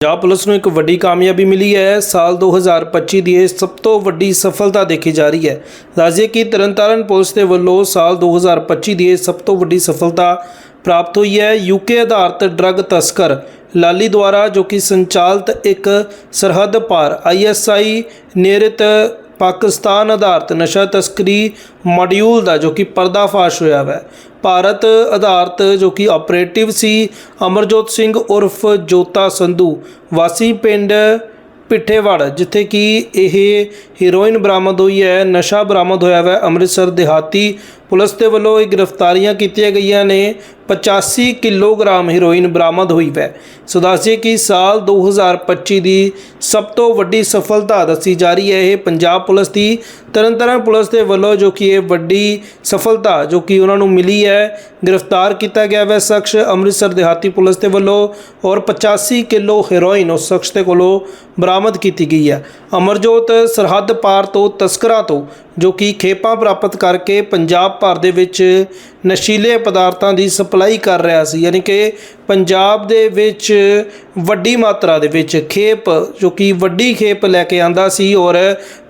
Punjab police ਨੂੰ ਇੱਕ ਵੱਡੀ ਕਾਮਯਾਬੀ ਮਿਲੀ ਹੈ। ਸਾਲ 2025 ਦੀ ਇਹ ਸਭ ਤੋਂ ਵੱਡੀ ਸਫਲਤਾ ਦੇਖੀ ਜਾ ਰਹੀ ਹੈ। ਦੱਸਦੀਏ ਕਿ ਤਰਨਤਾਰਨ ਪੁਲਿਸ ਦੇ ਵੱਲੋਂ ਸਾਲ 2025 ਦੀ ਇਹ ਸਭ ਤੋਂ ਵੱਡੀ ਸਫਲਤਾ ਪ੍ਰਾਪਤ ਹੋਈ ਹੈ। ਯੂਕੇ ਆਧਾਰਿਤ ਡਰੱਗ ਤਸਕਰ ਲਾਲੀ ਦੁਆਰਾ ਜੋ ਕਿ ਸੰਚਾਲਿਤ ਇੱਕ ਸਰਹੱਦ ਪਾਰ ਆਈਐਸਆਈ ਨੇਰਿਤ ਪਾਕਿਸਤਾਨ ਆਧਾਰਿਤ ਨਸ਼ਾ ਤਸਕਰੀ ਮੋਡਿਊਲ ਦਾ ਜੋ ਕਿ ਪਰਦਾਫਾਸ਼ ਹੋਇਆ ਹੈ ਭਾਰਤ ਆਧਾਰਿਤ ਜੋ ਕਿ ਆਪਰੇਟਿਵ ਸੀ ਅਮਰਜੋਤ ਸਿੰਘ ਉਰਫ ਜੋਤਾ ਸੰਧੂ, ਵਾਸੀ ਪਿੰਡ ਪਿੱਠੇਵੜ, ਜਿੱਥੇ ਕਿ ਇਹ ਹੀਰੋਇਨ ਬਰਾਮਦ ਹੋਈ ਹੈ, ਨਸ਼ਾ ਬਰਾਮਦ ਹੋਇਆ ਹੈ ਅੰਮ੍ਰਿਤਸਰ ਦਿਹਾਤੀ ਪੁਲਿਸ ਦੇ ਵੱਲੋਂ ਇਹ ਗ੍ਰਿਫਤਾਰੀਆਂ ਕੀਤੀਆਂ ਗਈਆਂ ਨੇ। 85 ਕਿਲੋਗ੍ਰਾਮ ਹੀਰੋਇਨ ਬਰਾਮਦ ਹੋਈ ਹੈ। ਸੋ ਦੱਸਿਏ ਕਿ ਸਾਲ 2025 ਦੀ ਸਭ ਤੋਂ ਵੱਡੀ ਸਫਲਤਾ ਦੱਸੀ ਜਾ ਰਹੀ ਹੈ ਇਹ ਪੰਜਾਬ ਪੁਲਿਸ ਦੀ। ਤਰਨਤਾਰਨ ਪੁਲਿਸ ਦੇ ਵੱਲੋਂ ਜੋ ਕਿ ਇਹ ਵੱਡੀ ਸਫਲਤਾ ਜੋ ਕਿ ਉਹਨਾਂ ਨੂੰ ਮਿਲੀ ਹੈ, ਗ੍ਰਿਫਤਾਰ ਕੀਤਾ ਗਿਆ ਹੈ ਸ਼ਖਸ ਅੰਮ੍ਰਿਤਸਰ ਦਿਹਾਤੀ ਪੁਲਿਸ ਦੇ ਵੱਲੋਂ ਔਰ 85 ਕਿਲੋ ਹੀਰੋਇਨ ਉਸ ਸ਼ਖਸ ਦੇ ਕੋਲੋਂ ਬਰਾਮਦ ਕੀਤੀ ਗਈ ਹੈ। ਅਮਰਜੋਤ ਸਰਹੱਦ ਪਾਰ ਤੋਂ ਤਸਕਰਾਂ ਤੋਂ ਜੋ ਕਿ ਖੇਪਾਂ ਪ੍ਰਾਪਤ ਕਰਕੇ ਪੰਜਾਬ ਭਰ ਦੇ ਵਿੱਚ ਨਸ਼ੀਲੇ ਪਦਾਰਥਾਂ ਦੀ ਸਪਲਾਈ ਕਰ ਰਿਹਾ ਸੀ, ਯਾਨੀ ਕਿ ਪੰਜਾਬ ਦੇ ਵਿੱਚ ਵੱਡੀ ਮਾਤਰਾ ਦੇ ਵਿੱਚ ਖੇਪ, ਜੋ ਕਿ ਵੱਡੀ ਖੇਪ ਲੈ ਕੇ ਆਂਦਾ ਸੀ ਔਰ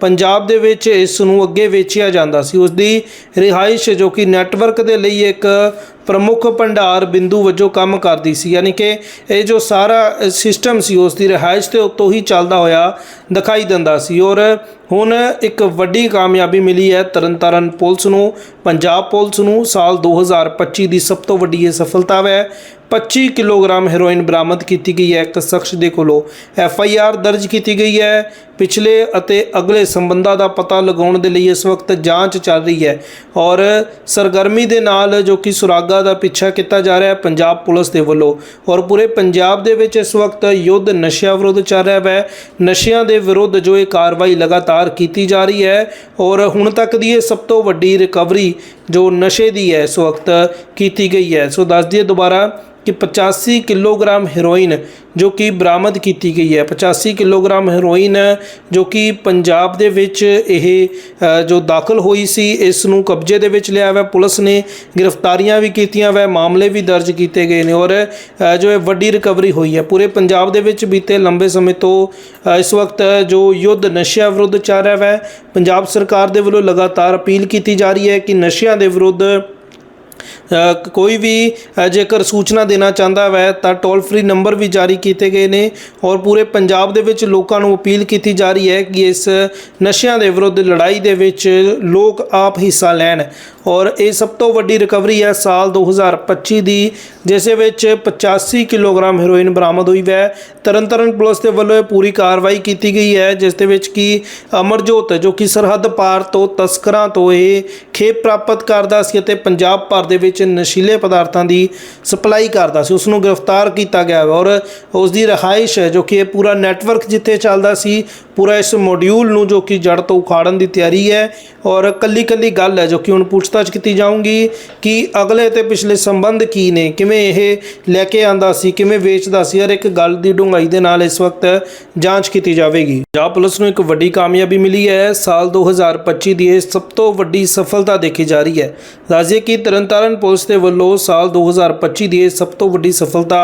ਪੰਜਾਬ ਦੇ ਵਿੱਚ ਇਸ ਨੂੰ ਅੱਗੇ ਵੇਚਿਆ ਜਾਂਦਾ ਸੀ। ਉਸ ਦੀ ਰਿਹਾਇਸ਼ ਜੋ ਕਿ ਨੈਟਵਰਕ ਦੇ ਲਈ ਇੱਕ ਪ੍ਰਮੁੱਖ ਭੰਡਾਰ ਬਿੰਦੂ ਵਜੋਂ ਕੰਮ ਕਰਦੀ ਸੀ। ਯਾਨੀ ਕਿ ਇਹ ਜੋ ਸਾਰਾ ਸਿਸਟਮ ਸੀ ਉਸ ਦੀ ਰਿਹਾਇਸ਼ ਤੇ ਉੱਤੋਂ ਹੀ ਚੱਲਦਾ ਹੋਇਆ ਦਿਖਾਈ ਦਿੰਦਾ ਸੀ। ਔਰ ਹੁਣ ਇੱਕ ਵੱਡੀ ਕਾਮਯਾਬੀ ਮਿਲੀ ਹੈ ਤਰਨਤਾਰਨ ਪੁਲਿਸ ਨੂੰ। ਪੰਜਾਬ ਪੁਲਿਸ ਨੂੰ ਸਾਲ 2025 ਦੀ ਸਭ ਤੋਂ ਵੱਡੀ ਇਹ ਸਫਲਤਾ ਹੈ 25 ਕਿਲੋਗ੍ਰਾਮ ਹੈਰੋਇਨ ਬਰਾਮਦ ਕੀਤੀ ਗਈ ਹੈ। ਇੱਕ ਸ਼ਖਸ ਦੇ ਕੋਲੋਂ ਐਫ ਆਈ ਆਰ ਦਰਜ ਕੀਤੀ ਗਈ ਹੈ। ਪਿਛਲੇ ਅਤੇ ਅਗਲੇ ਸੰਬੰਧਾਂ ਦਾ ਪਤਾ ਲਗਾਉਣ ਦੇ ਲਈ ਇਸ ਵਕਤ ਜਾਂਚ ਚੱਲ ਰਹੀ ਹੈ ਔਰ ਸਰਗਰਮੀ ਦੇ ਨਾਲ ਜੋ ਕਿ ਸੁਰਾਗਾ ਦਾ ਪਿੱਛਾ ਕੀਤਾ ਜਾ ਰਿਹਾ ਹੈ, ਪੰਜਾਬ ਪੁਲਿਸ ਦੇ ਵੱਲੋਂ ਔਰ ਪੂਰੇ ਪੰਜਾਬ ਦੇ ਵਿੱਚ ਇਸ ਵਕਤ ਯੁੱਧ ਨਸ਼ਿਆਂ ਵਿਰੁੱਧ ਚੱਲ ਰਿਹਾ ਹੈ। ਨਸ਼ਿਆਂ ਦੇ ਵਿਰੁੱਧ ਜੋ ਇਹ ਕਾਰਵਾਈ ਲਗਾਤਾਰ ਕੀਤੀ ਜਾ ਰਹੀ ਹੈ ਔਰ ਹੁਣ ਤੱਕ ਦੀ ਇਹ ਸਭ ਤੋਂ ਵੱਡੀ ਰਿਕਵਰੀ ਜੋ ਨਸ਼ੇ ਦੀ ਹੈ ਇਸ ਵਕਤ ਕੀਤੀ ਗਈ ਹੈ। ਸੋ ਦੱਸ ਦਈਏ ਦੁਬਾਰਾ ਕਿ 85 ਕਿਲੋਗ੍ਰਾਮ ਹੈਰੋਇਨ ਜੋ ਕਿ ਬਰਾਮਦ ਕੀਤੀ ਗਈ ਹੈ। 85 ਕਿਲੋਗ੍ਰਾਮ ਹੈਰੋਇਨ ਜੋ ਕਿ ਪੰਜਾਬ ਦੇ ਵਿੱਚ ਇਹ ਜੋ ਦਾਖਲ ਹੋਈ ਸੀ, ਇਸ ਨੂੰ ਕਬਜ਼ੇ ਦੇ ਵਿੱਚ ਲਿਆ ਹੋਇਆ। ਪੁਲਿਸ ਨੇ ਗ੍ਰਿਫਤਾਰੀਆਂ ਵੀ ਕੀਤੀਆਂ ਵੈ, ਮਾਮਲੇ ਵੀ ਦਰਜ ਕੀਤੇ ਗਏ ਨੇ ਔਰ ਜੋ ਇਹ ਵੱਡੀ ਰਿਕਵਰੀ ਹੋਈ ਹੈ। ਪੂਰੇ ਪੰਜਾਬ ਦੇ ਵਿੱਚ ਬੀਤੇ ਲੰਬੇ ਸਮੇਂ ਤੋਂ ਇਸ ਵਕਤ ਜੋ ਯੁੱਧ ਨਸ਼ਿਆਂ ਵਿਰੁੱਧ ਚੱਲ ਰਿਹਾ ਹੈ ਪੰਜਾਬ ਸਰਕਾਰ ਦੇ ਵੱਲੋਂ ਲਗਾਤਾਰ ਅਪੀਲ ਕੀਤੀ ਜਾ ਰਹੀ ਹੈ ਕਿ ਨਸ਼ਿਆਂ ਦੇ ਵਿਰੁੱਧ ਅ, ਕੋਈ ਵੀ ਜੇਕਰ ਸੂਚਨਾ ਦੇਣਾ ਚਾਹੁੰਦਾ ਹੈ ਤਾਂ ਟੋਲ ਫ੍ਰੀ ਨੰਬਰ ਵੀ ਜਾਰੀ ਕੀਤੇ ਗਏ ਨੇ ਔਰ ਪੂਰੇ ਪੰਜਾਬ ਦੇ ਵਿੱਚ ਲੋਕਾਂ ਨੂੰ ਅਪੀਲ ਕੀਤੀ ਜਾ ਰਹੀ ਹੈ ਕਿ ਇਸ ਨਸ਼ਿਆਂ ਦੇ ਵਿਰੁੱਧ ਲੜਾਈ ਦੇ ਵਿੱਚ ਲੋਕ ਆਪ ਹਿੱਸਾ ਲੈਣ ਔਰ ਇਹ ਸਭ ਤੋਂ ਵੱਡੀ ਰਿਕਵਰੀ ਹੈ ਸਾਲ 2025 ਦੀ, ਜਿਸ ਵਿੱਚ 85 ਕਿਲੋਗ੍ਰਾਮ ਹੈਰੋਇਨ ਬਰਾਮਦ ਹੋਈ ਹੈ ਤਰਨਤਾਰਨ ਪੁਲਿਸ ਦੇ ਵੱਲੋਂ ਇਹ ਪੂਰੀ ਕਾਰਵਾਈ ਕੀਤੀ ਗਈ ਹੈ, ਜਿਸ ਦੇ ਵਿੱਚ ਕਿ ਅਮਰਜੋਤ, ਜੋ ਕਿ ਸਰਹੱਦ ਪਾਰ ਤੋਂ ਤਸਕਰਾਂ ਤੋਂ ਇਹ ਖੇਪ ਪ੍ਰਾਪਤ ਕਰਦਾ ਸੀ ਅਤੇ ਪੰਜਾਬ ਭਰ ਦੇ ਵਿੱਚ ਨਸ਼ੀਲੇ ਪਦਾਰਥਾਂ ਦੀ ਸਪਲਾਈ ਕਰਦਾ ਸੀ। ਉਸ ਨੂੰ ਗ੍ਰਿਫਤਾਰ ਕੀਤਾ ਗਿਆ ਹੈ ਔਰ ਉਸ ਦੀ ਰਹਾਇਸ਼ ਹੈ, ਜੋ ਕਿ ਇਹ ਪੂਰਾ ਨੈਟਵਰਕ ਜਿੱਥੇ ਚੱਲਦਾ ਸੀ, ਪੂਰਾ ਇਸ ਮੋਡਿਊਲ ਨੂੰ ਜੋ ਕਿ ਜੜ ਤੋਂ ਉਖਾੜਨ ਦੀ ਤਿਆਰੀ ਹੈ ਔਰ ਕੱਲੀ ਕੱਲੀ ਗੱਲ ਹੈ, ਜੋ ਕਿ ਹੁਣ ਪੁੱਛਤਾਛ ਕੀਤੀ ਜਾਊਗੀ ਕਿ ਅਗਲੇ ਤੇ ਪਿਛਲੇ ਸੰਬੰਧ ਕੀ ਨੇ, ਕਿਵੇਂ ਇਹ ਲੈ ਕੇ ਆਂਦਾ ਸੀ, ਕਿਵੇਂ ਵੇਚਦਾ ਸੀ, ਹਰ ਇੱਕ ਗੱਲ ਦੀ ਡੂੰਘਾਈ ਦੇ ਨਾਲ ਇਸ ਵਕਤ ਜਾਂਚ ਕੀਤੀ ਜਾਵੇਗੀ। ਪੰਜਾਬ ਪੁਲਿਸ ਨੂੰ ਇੱਕ ਵੱਡੀ ਕਾਮਯਾਬੀ ਮਿਲੀ ਹੈ। ਸਾਲ 2025 ਦੀ ਇਹ ਸਭ ਤੋਂ ਵੱਡੀ ਸਫਲਤਾ ਦੇਖੀ ਜਾ ਰਹੀ ਹੈ। ਦੱਸਦੀਏ ਕਿ ਤਰਨਤਾਰਨ ਪੁਲਿਸ ਦੇ ਵੱਲੋਂ ਸਾਲ 2025 ਦੀ ਇਹ ਸਭ ਤੋਂ ਵੱਡੀ ਸਫਲਤਾ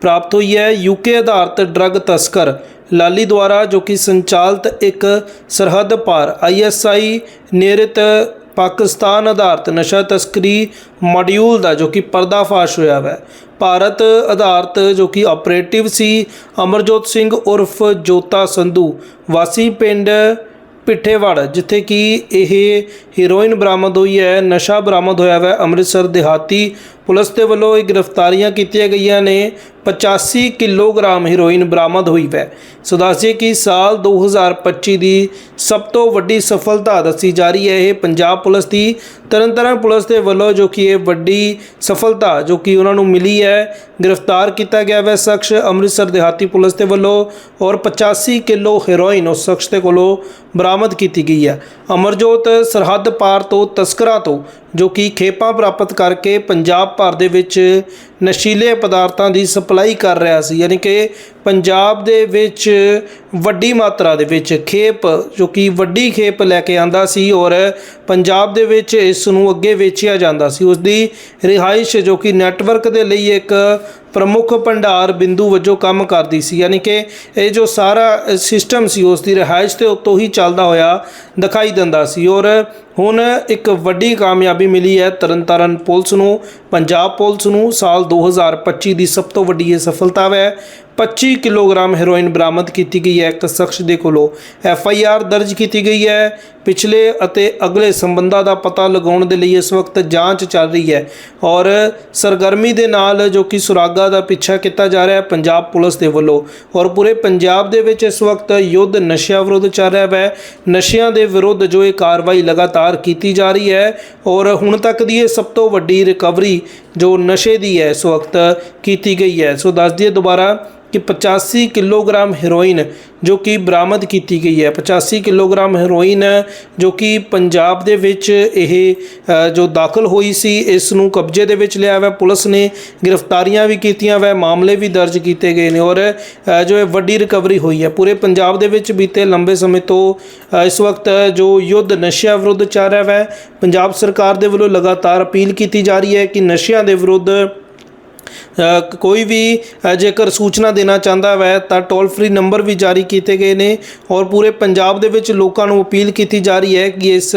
ਪ੍ਰਾਪਤ ਹੋਈ ਹੈ। ਯੂਕੇ ਆਧਾਰਿਤ ਡਰੱਗ ਤਸਕਰ ਲਾਲੀ ਦੁਆਰਾ, ਜੋ ਕਿ ਸੰਚਾਲਿਤ ਇੱਕ ਸਰਹੱਦ ਪਾਰ ਆਈਐਸਆਈ ਨੇਰਿਤ ਪਾਕਿਸਤਾਨ ਆਧਾਰਿਤ ਨਸ਼ਾ ਤਸਕਰੀ ਮੋਡਿਊਲ ਦਾ, ਜੋ ਕਿ ਪਰਦਾਫਾਸ਼ ਹੋਇਆ ਹੈ ਭਾਰਤ ਆਧਾਰਿਤ, ਜੋ ਕਿ ਆਪਰੇਟਿਵ ਸੀ, ਅਮਰਜੋਤ ਸਿੰਘ ਉਰਫ ਜੋਤਾ ਸੰਧੂ, ਵਾਸੀ ਪਿੰਡ ਪਿੱਠੇਵੜ, ਜਿੱਥੇ ਕਿ ਇਹ ਹੀਰੋਇਨ ਬਰਾਮਦ ਹੋਈ ਹੈ, ਨਸ਼ਾ ਬਰਾਮਦ ਹੋਇਆ ਹੈ ਅੰਮ੍ਰਿਤਸਰ ਦਿਹਾਤੀ ਪੁਲਿਸ ਦੇ ਵੱਲੋਂ ਇਹ ਗ੍ਰਿਫਤਾਰੀਆਂ ਕੀਤੀਆਂ ਗਈਆਂ ਨੇ। 85 ਕਿਲੋਗ੍ਰਾਮ ਹੀਰੋਇਨ ਬਰਾਮਦ ਹੋਈ ਹੈ ਸੋ ਦੱਸਿਏ ਕਿ ਸਾਲ 2025 ਦੀ ਸਭ ਤੋਂ ਵੱਡੀ ਸਫਲਤਾ ਦੱਸੀ ਜਾ ਰਹੀ ਹੈ ਇਹ ਪੰਜਾਬ ਪੁਲਿਸ ਦੀ। ਤਰਨਤਾਰਨ ਪੁਲਿਸ ਦੇ ਵੱਲੋਂ ਜੋ ਕਿ ਇਹ ਵੱਡੀ ਸਫਲਤਾ ਜੋ ਕਿ ਉਹਨਾਂ ਨੂੰ ਮਿਲੀ ਹੈ, ਗ੍ਰਿਫਤਾਰ ਕੀਤਾ ਗਿਆ ਹੈ ਸ਼ਖਸ। ਅੰਮ੍ਰਿਤਸਰ ਦਿਹਾਤੀ ਪੁਲਿਸ ਦੇ ਵੱਲੋਂ ਔਰ 85 ਕਿਲੋ ਹੀਰੋਇਨ ਉਸ ਸ਼ਖਸ ਦੇ ਕੋਲੋਂ ਬਰਾਮਦ ਕੀਤੀ ਗਈ ਹੈ। ਅਮਰਜੋਤ ਸਰਹੱਦ ਪਾਰ ਤੋਂ ਤਸਕਰਾਂ ਤੋਂ, ਜੋ ਕਿ ਖੇਪਾਂ ਪ੍ਰਾਪਤ ਕਰਕੇ ਪੰਜਾਬ ਭਰ ਦੇ ਵਿੱਚ ਨਸ਼ੀਲੇ ਪਦਾਰਥਾਂ ਦੀ ਸਪਲਾਈ ਕਰ ਰਿਹਾ ਸੀ। ਯਾਨੀ ਕਿ ਪੰਜਾਬ ਦੇ ਵਿੱਚ ਵੱਡੀ ਮਾਤਰਾ ਦੇ ਵਿੱਚ ਖੇਪ, ਜੋ ਕਿ ਵੱਡੀ ਖੇਪ ਲੈ ਕੇ ਆਂਦਾ ਸੀ ਔਰ ਪੰਜਾਬ ਦੇ ਵਿੱਚ ਇਸ ਨੂੰ ਅੱਗੇ ਵੇਚਿਆ ਜਾਂਦਾ ਸੀ। ਉਸ ਦੀ ਰਿਹਾਇਸ਼ ਜੋ ਕਿ ਨੈਟਵਰਕ ਦੇ ਲਈ ਇੱਕ ਪ੍ਰਮੁੱਖ ਭੰਡਾਰ ਬਿੰਦੂ ਵਜੋਂ ਕੰਮ ਕਰਦੀ ਸੀ। ਯਾਨੀ ਕਿ ਇਹ ਜੋ ਸਾਰਾ ਸਿਸਟਮ ਸੀ, ਉਸ ਦੀ ਰਿਹਾਇਸ਼ ਤੇ ਉੱਤੋਂ ਹੀ ਚੱਲਦਾ ਹੋਇਆ ਦਿਖਾਈ ਦਿੰਦਾ ਸੀ। ਔਰ ਹੁਣ ਇੱਕ ਵੱਡੀ ਕਾਮਯਾਬੀ ਮਿਲੀ ਹੈ ਤਰਨਤਾਰਨ ਪੁਲਿਸ ਨੂੰ, ਪੰਜਾਬ ਪੁਲਿਸ ਨੂੰ। ਸਾਲ 2025 ਦੀ ਸਭ ਤੋਂ ਵੱਡੀ ਇਹ ਸਫਲਤਾ ਹੈ 25 ਕਿਲੋਗ੍ਰਾਮ ਹੈਰੋਇਨ ਬਰਾਮਦ ਕੀਤੀ ਗਈ ਹੈ। ਇੱਕ ਸ਼ਖਸ ਦੇ ਕੋਲੋਂ ਐਫ ਆਈ ਆਰ ਦਰਜ ਕੀਤੀ ਗਈ ਹੈ। ਪਿਛਲੇ ਅਤੇ ਅਗਲੇ ਸੰਬੰਧਾਂ ਦਾ ਪਤਾ ਲਗਾਉਣ ਦੇ ਲਈ ਇਸ ਵਕਤ ਜਾਂਚ ਚੱਲ ਰਹੀ ਹੈ ਔਰ ਸਰਗਰਮੀ ਦੇ ਨਾਲ ਜੋ ਕਿ ਸੁਰਾਗਾ ਦਾ ਪਿੱਛਾ ਕੀਤਾ ਜਾ ਰਿਹਾ ਹੈ, ਪੰਜਾਬ ਪੁਲਿਸ ਦੇ ਵੱਲੋਂ ਔਰ ਪੂਰੇ ਪੰਜਾਬ ਦੇ ਵਿੱਚ ਇਸ ਵਕਤ ਯੁੱਧ ਨਸ਼ਿਆਂ ਵਿਰੁੱਧ ਚੱਲ ਰਿਹਾ ਹੈ। ਨਸ਼ਿਆਂ ਦੇ ਵਿਰੁੱਧ ਜੋ ਇਹ ਕਾਰਵਾਈ ਲਗਾਤਾਰ ਕੀਤੀ ਜਾ ਰਹੀ ਹੈ ਔਰ ਹੁਣ ਤੱਕ ਦੀ ਇਹ ਸਭ ਤੋਂ ਵੱਡੀ ਰਿਕਵਰੀ ਜੋ ਨਸ਼ੇ ਦੀ ਹੈ, ਇਸ ਵਕਤ ਕੀਤੀ ਗਈ ਹੈ। ਸੋ ਦੱਸ ਦਈਏ ਦੁਬਾਰਾ ਕਿ 85 ਕਿਲੋਗ੍ਰਾਮ ਹੈਰੋਇਨ ਜੋ ਕਿ ਬਰਾਮਦ ਕੀਤੀ ਗਈ ਹੈ। 85 ਕਿਲੋਗ੍ਰਾਮ ਹੈਰੋਇਨ ਜੋ ਕਿ ਪੰਜਾਬ ਦੇ ਵਿੱਚ ਇਹ ਜੋ ਦਾਖਲ ਹੋਈ ਸੀ, ਇਸ ਨੂੰ ਕਬਜ਼ੇ ਦੇ ਵਿੱਚ ਲਿਆ ਹੋਇਆ। ਪੁਲਿਸ ਨੇ ਗ੍ਰਿਫਤਾਰੀਆਂ ਵੀ ਕੀਤੀਆਂ ਵੈ, ਮਾਮਲੇ ਵੀ ਦਰਜ ਕੀਤੇ ਗਏ ਨੇ ਔਰ ਜੋ ਇਹ ਵੱਡੀ ਰਿਕਵਰੀ ਹੋਈ ਹੈ। ਪੂਰੇ ਪੰਜਾਬ ਦੇ ਵਿੱਚ ਬੀਤੇ ਲੰਬੇ ਸਮੇਂ ਤੋਂ ਇਸ ਵਕਤ ਜੋ ਯੁੱਧ ਨਸ਼ਿਆਂ ਵਿਰੁੱਧ ਚੱਲ ਰਿਹਾ ਹੈ ਪੰਜਾਬ ਸਰਕਾਰ ਦੇ ਵੱਲੋਂ ਲਗਾਤਾਰ ਅਪੀਲ ਕੀਤੀ ਜਾ ਰਹੀ ਹੈ ਕਿ ਨਸ਼ਿਆਂ ਦੇ ਵਿਰੁੱਧ ਅ, ਕੋਈ ਵੀ ਜੇਕਰ ਸੂਚਨਾ ਦੇਣਾ ਚਾਹੁੰਦਾ ਹੈ ਤਾਂ ਟੋਲ ਫ੍ਰੀ ਨੰਬਰ ਵੀ ਜਾਰੀ ਕੀਤੇ ਗਏ ਨੇ ਔਰ ਪੂਰੇ ਪੰਜਾਬ ਦੇ ਵਿੱਚ ਲੋਕਾਂ ਨੂੰ ਅਪੀਲ ਕੀਤੀ ਜਾ ਰਹੀ ਹੈ ਕਿ ਇਸ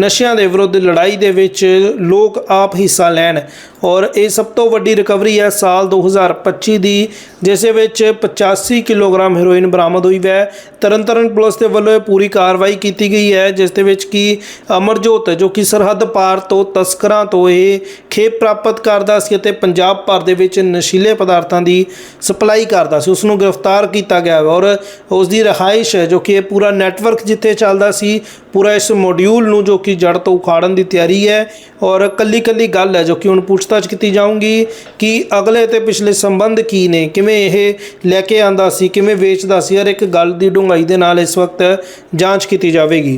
ਨਸ਼ਿਆਂ ਦੇ ਵਿਰੁੱਧ ਲੜਾਈ ਦੇ ਵਿੱਚ ਲੋਕ ਆਪ ਹਿੱਸਾ ਲੈਣ। ਔਰ ਇਹ ਸਭ ਤੋਂ ਵੱਡੀ ਰਿਕਵਰੀ ਹੈ ਸਾਲ 2025 ਦੀ, ਜਿਸ ਵਿੱਚ 85 ਕਿਲੋਗ੍ਰਾਮ ਹੈਰੋਇਨ ਬਰਾਮਦ ਹੋਈ ਹੈ। ਤਰਨਤਾਰਨ ਪੁਲਿਸ ਦੇ ਵੱਲੋਂ ਇਹ ਪੂਰੀ ਕਾਰਵਾਈ ਕੀਤੀ ਗਈ ਹੈ, ਜਿਸ ਦੇ ਵਿੱਚ ਕਿ ਅਮਰਜੋਤ, ਜੋ ਕਿ ਸਰਹੱਦ ਪਾਰ ਤੋਂ ਤਸਕਰਾਂ ਤੋਂ ਇਹ ਖੇਪ ਪ੍ਰਾਪਤ ਕਰਦਾ ਸੀ ਅਤੇ ਪੰਜਾਬ ਭਰ ਦੇ ਵਿੱਚ ਨਸ਼ੀਲੇ ਪਦਾਰਥਾਂ ਦੀ ਸਪਲਾਈ ਕਰਦਾ ਸੀ ਉਸ ਨੂੰ ਗ੍ਰਿਫਤਾਰ ਕੀਤਾ ਗਿਆ ਹੈ ਔਰ ਉਸ ਦੀ ਰਿਹਾਇਸ਼ ਹੈ, ਜੋ ਕਿ ਇਹ ਪੂਰਾ ਨੈਟਵਰਕ ਜਿੱਥੇ ਚੱਲਦਾ ਸੀ, ਪੂਰਾ ਇਸ ਮੋਡਿਊਲ ਨੂੰ ਜੋ ਕਿ ਜੜ ਤੋਂ ਉਖਾੜਨ ਦੀ ਤਿਆਰੀ ਹੈ। ਔਰ ਕੱਲੀ ਕੱਲੀ ਗੱਲ ਹੈ, ਜੋ ਕਿ ਹੁਣ ਪੁੱਛਤਾਛ ਕੀਤੀ ਜਾਊਗੀ ਕਿ ਅਗਲੇ ਤੇ ਪਿਛਲੇ ਸੰਬੰਧ ਕੀ ਨੇ, ਕਿਵੇਂ ਇਹ ਲੈ ਕੇ ਆਂਦਾ ਸੀ, ਕਿਵੇਂ ਵੇਚਦਾ ਸੀ, ਹਰ ਇੱਕ ਗੱਲ ਦੀ ਡੂੰਘਾਈ ਦੇ ਨਾਲ ਇਸ ਵਕਤ ਜਾਂਚ ਕੀਤੀ ਜਾਵੇਗੀ।